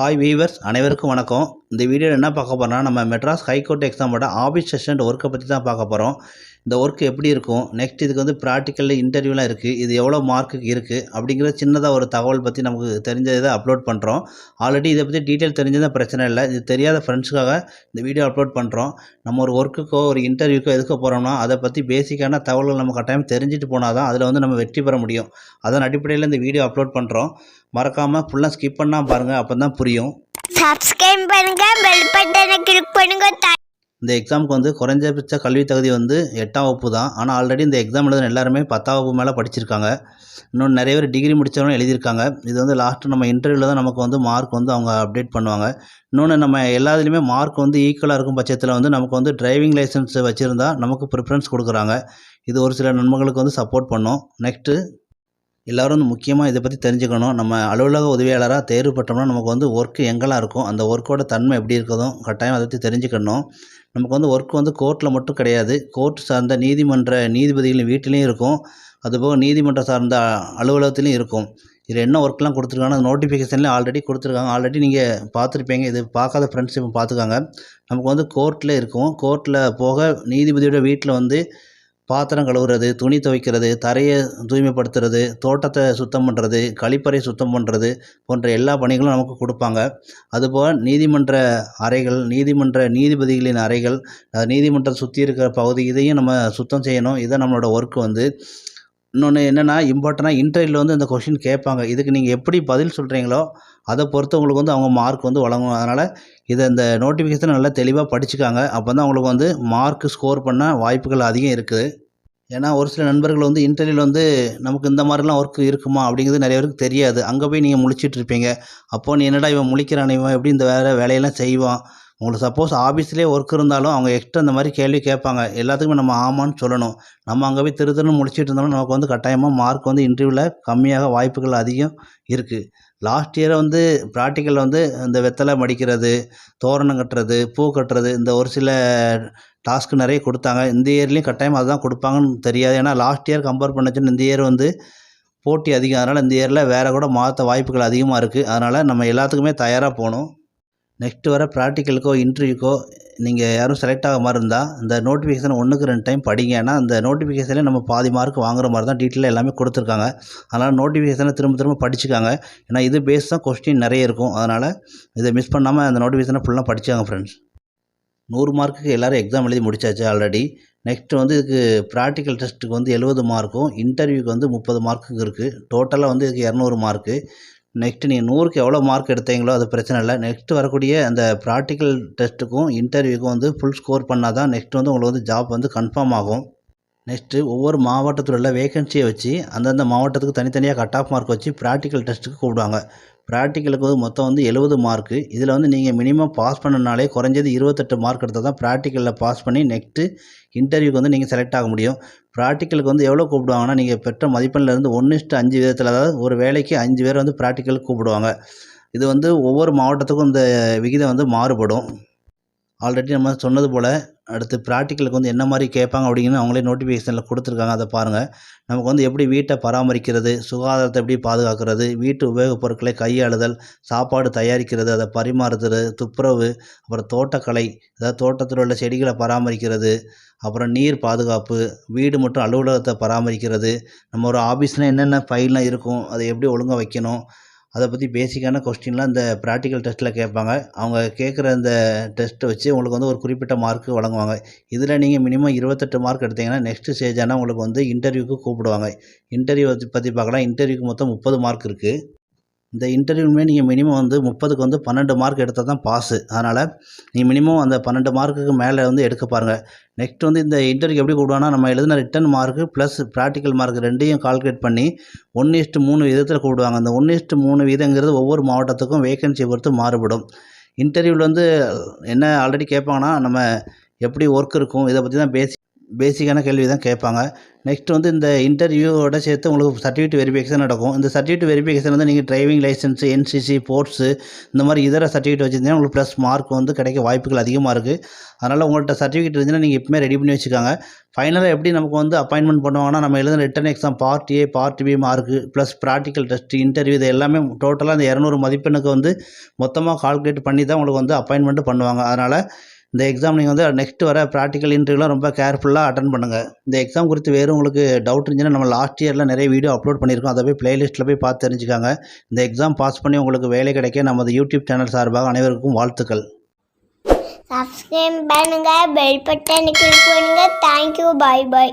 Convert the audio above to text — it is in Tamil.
ஹாய் வீவர்ஸ் அனைவருக்கும் வணக்கம். இந்த வீடியோவில் என்ன பார்க்க போகிறோம்னா நம்ம மெட்ராஸ் ஹைகோர்ட் எக்ஸாமோட ஆஃபீஸ் அசிஸ்டன்ட் ஒர்க்கை பற்றி தான் பார்க்க போகிறோம் இந்த ஒர்க் எப்படி இருக்கும்? நெக்ஸ்ட் இதுக்கு வந்து ப்ராக்டிக்கலில் இன்டர்வியூலாம் இருக்குது இது எவ்வளோ மார்க்குக்கு இருக்குது அப்படிங்கிற சின்னதாக ஒரு தகவல் பற்றி நமக்கு தெரிஞ்சதை அப்லோட் பண்ணுறோம் ஆல்ரெடி இதை பற்றி டீட்டெயில் தெரிஞ்சதான் பிரச்சனை இல்லை. இது தெரியாத ஃப்ரெண்ட்ஸுக்காக இந்த வீடியோ அப்லோட் பண்ணுறோம் நம்ம ஒரு ஒர்க்குக்கோ ஒரு இன்டர்வியூக்கோ எதுக்க போகிறோம்னா அதை பற்றி பேசிக்கான தகவல்கள் நம்ம கட்டாயம் தெரிஞ்சுட்டு போனால் தான் அதில் வந்து நம்ம வெற்றி பெற முடியும். அதன் அடிப்படையில் இந்த வீடியோ அப்லோட் பண்ணுறோம் மறக்காமல் ஃபுல்லாக ஸ்கிப் பண்ணால் பாருங்கள் அப்போ தான் புரியும். சப்ஸ்கிரைப் பண்ணுங்க பெல் பட்டனை கிளிக் பண்ணுங்க. இந்த எக்ஸாமுக்கு வந்து குறைஞ்சபட்ச கல்வி தகுதி வந்து எட்டாம் வகுப்பு தான். ஆனால் ஆல்ரெடி இந்த எக்ஸாம் எழுதுன எல்லாருமே பத்தாம் வகுப்பு மேலே படிச்சிருக்காங்க. இன்னும் நிறைய பேர் டிகிரி முடித்தவங்களும் எழுதியிருக்காங்க. இது வந்து லாஸ்ட்டு நம்ம இன்டர்வியூவில் தான் நமக்கு வந்து மார்க் வந்து அவங்க அப்டேட் பண்ணுவாங்க. இன்னொன்று நம்ம எல்லாத்துலேயுமே மார்க் வந்து ஈக்குவலாக இருக்கும் பட்சத்தில் வந்து நமக்கு வந்து டிரைவிங் லைசன்ஸ் வச்சுருந்தா நமக்கு ப்ரிஃபரன்ஸ் கொடுக்குறாங்க. இது ஒரு சில நண்பர்களுக்கு வந்து சப்போர்ட் பண்ணும். நெக்ஸ்ட்டு எல்லோரும் வந்து முக்கியமாக இதை பற்றி தெரிஞ்சுக்கணும். நம்ம அலுவலக உதவியாளராக தேர்வு பெற்றோம்னா நமக்கு வந்து ஒர்க்கு எங்கெல்லாம் இருக்கும் அந்த ஒர்க்கோட தன்மை எப்படி இருக்கிறதும் கட்டாயம் அதை பற்றி தெரிஞ்சுக்கணும். நமக்கு வந்து ஒர்க் வந்து கோர்ட்டில் மட்டும் கிடையாது. கோர்ட் சார்ந்த நீதிமன்ற நீதிபதிகளின் வீட்டிலையும் இருக்கும். அதுபோக நீதிமன்றம் சார்ந்த அலுவலகத்திலையும் இருக்கும். இதில் என்ன ஒர்க்லாம் கொடுத்துருக்காங்கன்னா நோட்டிஃபிகேஷன்லேயும் ஆல்ரெடி கொடுத்துருக்காங்க. ஆல்ரெடி நீங்கள் பார்த்துருப்பீங்க. இது பார்க்காத ஃப்ரெண்ட்ஸ் இப்போ பார்த்துக்காங்க. நமக்கு வந்து கோர்ட்டில் இருக்கும். கோர்ட்டில் போக நீதிபதியோட வீட்டில் வந்து பாத்திரம் கழுவுறது துணி துவைக்கிறது தரையை தூய்மைப்படுத்துறது தோட்டத்தை சுத்தம் பண்ணுறது கழிப்பறை சுத்தம் பண்ணுறது போன்ற எல்லா பணிகளும் நமக்கு கொடுப்பாங்க. அதுபோல் நீதிமன்ற அறைகள் நீதிமன்ற நீதிபதிகளின் அறைகள் நீதிமன்றம் சுற்றி இருக்கிற பகுதி இதையும் நம்ம சுத்தம் செய்யணும். இதான் நம்மளோட ஒர்க் வந்து. இன்னொன்று என்னென்னா இம்பார்ட்டனாக இன்டர்வியூவில் வந்து இந்த கொஷின் கேட்பாங்க. இதுக்கு நீங்கள் எப்படி பதில் சொல்கிறீங்களோ அதை பொறுத்து உங்களுக்கு வந்து அவங்க மார்க் வந்து வழங்கும். அதனால் இதை இந்த நோட்டிஃபிகேஷன் நல்லா தெளிவாக படிச்சுக்காங்க. அப்போ தான் அவங்களுக்கு வந்து மார்க் ஸ்கோர் பண்ண வாய்ப்புகள் அதிகம் இருக்குது. ஏன்னா ஒரு சில நண்பர்கள் வந்து இன்டர்வியூவில் வந்து நமக்கு இந்த மாதிரிலாம் ஒர்க் இருக்குமா? அப்படிங்கிறது நிறைய பேருக்கு தெரியாது. அங்கே போய் நீங்கள் முழிச்சிட்ருப்பீங்க இருப்பீங்க. அப்போ நீ என்னடா இவன் முழிக்கிறான்? இவன் எப்படி இந்த வேறு வேலையெல்லாம் செய்வான்? உங்களுக்கு சப்போஸ் ஆஃபீஸ்லேயே ஒர்க் இருந்தாலும் அவங்க எக்ஸ்ட்ரா இந்த மாதிரி கேள்வி கேட்பாங்க. எல்லாத்துக்குமே நம்ம ஆமான்னு சொல்லணும். நம்ம அங்கே போய் திரு திருன்னு முடிச்சிட்டு இருந்தோம்னா நமக்கு வந்து கட்டாயமாக மார்க் வந்து இன்டர்வியூவில் கம்மியாக வாய்ப்புகள் அதிகம் இருக்குது லாஸ்ட் இயரை வந்து ப்ராக்டிக்கலில் வந்து இந்த வெத்தலை மடிக்கிறது தோரணம் கட்டுறது பூ கட்டுறது இந்த ஒரு சில டாஸ்க்கு நிறைய கொடுத்தாங்க. இந்த இயர்லேயும் கட்டாயம் அதுதான் கொடுப்பாங்கன்னு தெரியாது. ஏன்னா லாஸ்ட் இயர் கம்பேர் பண்ணச்சுன்னு இந்த இயர் வந்து போட்டி அதிகம். அதனால் இந்த இயரில் வேறு கூட மாற்ற வாய்ப்புகள் அதிகமாக இருக்குது அதனால் நம்ம எல்லாத்துக்குமே தயாராக போகணும். நெக்ஸ்ட் வர ப்ராக்டிக்கலுக்கோ இன்டர்வியூக்கோ நீங்கள் யாரும் செலக்ட் ஆக மாதிரி இருந்தால் இந்த நோட்டிஃபிகேஷன் ஒன்றுக்கு ரெண்டு டைம் படிங்க. ஏன்னா அந்த நோட்டிஃபிகேஷனில் நம்ம பாதி மார்க் வாங்குற மாதிரி தான் டீட்டெயில் எல்லாமே கொடுத்துருக்காங்க. அதனால் நோட்டிஃபிகேஷனை திரும்ப திரும்ப படிச்சுக்காங்க. ஏன்னா இது பேஸ் தான் கொஸ்டின் நிறைய இருக்கும். அதனால் இதை மிஸ் பண்ணாமல் அந்த நோட்டிஃபிகேஷனை ஃபுல்லாக படிச்சாங்க ஃப்ரெண்ட்ஸ் நூறு மார்க்குக்கு எல்லோரும் எக்ஸாம் எழுதி முடிச்சாச்சு ஆல்ரெடி நெக்ஸ்ட் வந்து இதுக்கு ப்ராக்டிக்கல் டெஸ்ட்டுக்கு வந்து எழுபது மார்க்கும் இன்டர்வியூக்கு வந்து முப்பது மார்க்குக்கு இருக்குது டோட்டலாக வந்து இதுக்கு இரநூறு மார்க்கு நெக்ஸ்ட்டு நீங்கள் நூறுக்கு எவ்வளோ மார்க் எடுத்தீங்களோ அது பிரச்சனை இல்லை. நெக்ஸ்ட்டு வரக்கூடிய அந்த ப்ராக்டிக்கல் டெஸ்ட்டுக்கும் இன்டர்வியூக்கும் வந்து ஃபுல் ஸ்கோர் பண்ணால் தான் நெக்ஸ்ட் வந்து உங்களுக்கு வந்து ஜாப் வந்து கன்ஃபார்ம் ஆகும். நெக்ஸ்ட்டு ஒவ்வொரு மாவட்டத்தில் உள்ள வேகன்சியை வச்சு அந்தந்த மாவட்டத்துக்கு தனித்தனியாக கட் ஆஃப் மார்க் வச்சு ப்ராக்டிக்கல் டெஸ்ட்டுக்கு கூப்பிடுவாங்க. ப்ராக்டிக்கலுக்கு வந்து மொத்தம் வந்து எழுபது மார்க்கு இதில் வந்து நீங்கள் மினிமம் பாஸ் பண்ணனாலே குறைஞ்சது இருபத்தெட்டு மார்க் எடுத்தால் தான் ப்ராக்டிக்கலில் பாஸ் பண்ணி நெக்ஸ்ட்டு இன்டர்வியூக்கு வந்து நீங்கள் செலக்ட் ஆக முடியும். ப்ராக்டிக்கலுக்கு வந்து எவ்வளோ கூப்பிடுவாங்கன்னா நீங்கள் பெற்ற மதிப்பெண்லேருந்து ஒன்று இஸ்ட்டு அஞ்சு விதத்தில் அதாவது ஒரு வேலைக்கு அஞ்சு பேர் வந்து ப்ராக்டிக்கலுக்கு கூப்பிடுவாங்க. இது வந்து ஒவ்வொரு மாவட்டத்துக்கும் இந்த விகிதம் வந்து மாறுபடும். ஆல்ரெடி நம்ம சொன்னது போல் அடுத்து ப்ராக்டிக்கலுக்கு வந்து என்ன மாதிரி கேட்பாங்க அப்படிங்கிறது அவங்களே நோட்டிஃபிகேஷனில் கொடுத்துருக்காங்க. அதை பாருங்கள் நமக்கு வந்து எப்படி வீட்டை பராமரிக்கிறது சுகாதாரத்தை எப்படி பாதுகாக்கிறது வீட்டு உபயோகப் பொருட்களை கையாளுதல் சாப்பாடு தயாரிக்கிறது அதை பரிமாறுதல் துப்புரவு அப்புறம் தோட்டக்கலை அதாவது தோட்டத்தில் உள்ள செடிகளை பராமரிக்கிறது அப்புறம் நீர் பாதுகாப்பு வீடு மற்றும் அலுவலகத்தை பராமரிக்கிறது நம்ம ஒரு ஆஃபீஸில் என்னென்ன ஃபைல்லாம் இருக்கும் அதை எப்படி ஒழுங்காக வைக்கணும் அதை பற்றி பேசிக்கான கொஸ்டின்லாம் இந்த ப்ராக்டிக்கல் டெஸ்ட்டில் கேட்பாங்க. அவங்க கேட்குற அந்த டெஸ்ட்டை வச்சு உங்களுக்கு வந்து ஒரு குறிப்பிட்ட மார்க்கு வழங்குவாங்க. இதில் நீங்கள் மினிமம் இருபத்தெட்டு மார்க் எடுத்தீங்கன்னா நெக்ஸ்ட் ஸ்டேஜ் ஆனால் உங்களுக்கு வந்து இன்டர்வியூக்கு கூப்பிடுவாங்க. இன்டர்வியூ பற்றி பார்க்கலாம். இன்டர்வியூக்கு மொத்தம் முப்பது மார்க் இருக்குது இந்த இன்டர்வியூமே நீங்கள் மினிமம் வந்து முப்பதுக்கு வந்து பன்னெண்டு மார்க் எடுத்தால் தான் பாஸு அதனால் நீங்கள் மினிமம் அந்த பன்னெண்டு மார்க்குக்கு மேலே வந்து எடுக்க பாருங்கள் நெக்ஸ்ட் வந்து இந்த இன்டர்வியூ எப்படி கூடுவானா நம்ம எழுதின written mark plus practical mark ரெண்டையும் கால்குலேட் பண்ணி ஒன்று இஸ்ட்டு மூணு விதத்தில் கூப்பிடுவாங்க அந்த ஒன்று இஸ்ட்டு மூணு வீதங்கிறது ஒவ்வொரு மாவட்டத்துக்கும் வேகன்சி பொறுத்து மாறுபடும். இன்டர்வியூவில் வந்து என்ன ஆல்ரெடி கேட்பாங்கன்னா நம்ம எப்படி ஒர்க் இருக்கும் இதை பற்றி தான் பேசி பேசிக்கான கேள்வி தான் கேட்பாங்க. நெக்ஸ்ட் வந்து இந்த இன்டர்வியூவோட சேர்த்து உங்களுக்கு சர்டிஃபிகேட் வெரிஃபிகேஷன் நடக்கும். இந்த சர்டிஃபிகேட் வெரிஃபிகேஷன் வந்து நீங்கள் டிரைவிங் லைசன்ஸ் என்சிசி ஸ்போர்ட்ஸு இந்த மாதிரி இதர சர்டிஃபிகேட் வச்சுருந்தீங்கன்னா உங்களுக்கு ப்ளஸ் மார்க் வந்து கிடைக்க வாய்ப்புகள் அதிகமாக இருக்குது அதனால் உங்கள்கிட்ட சர்டிஃபிகேட் இருந்துச்சுன்னா நீங்கள் எப்பவுமே ரெடி பண்ணி வச்சுக்காங்க. ஃபைனலாக எப்படி நமக்கு வந்து அப்பாயின்மெண்ட் பண்ணுவாங்கன்னா நம்ம எழுதுன written exam part A part B mark plus practical test interview இது எல்லாமே டோட்டலாக அந்த இரநூறு மதிப்பெண்ணுக்கு வந்து மொத்தமாக கால்குலேட் பண்ணி தான் உங்களுக்கு வந்து அப்பாயின்மெண்ட்டு பண்ணுவாங்க. அதனால் இந்த எக்ஸாம் நீங்கள் வந்து நெக்ஸ்ட் வர ப்ராக்டிக்கல் இன்டர்வியூலாம் ரொம்ப கேர்ஃபுல்லாக அட்டன் பண்ணுங்கள் இந்த எக்ஸாம் குறித்து வேறு உங்களுக்கு டவுட் இருந்துச்சுன்னா நம்ம லாஸ்ட் இயரில் நிறைய வீடியோ அப்லோட் பண்ணியிருக்கோம். அதை போய் ப்ளேலிஸ்ட்டில் போய் பார்த்து தெரிஞ்சுக்காங்க. இந்த எக்ஸாம் பாஸ் பண்ணி உங்களுக்கு வேலை கிடைக்க நமது யூடியூப் சேனல் சார்பாக அனைவருக்கும் வாழ்த்துக்கள். சப்ஸ்கிரைப் பண்ணுங்கள் பெல் பட்டனை கிளிக் பண்ணுங்கள் தேங்க்யூ பாய் பாய்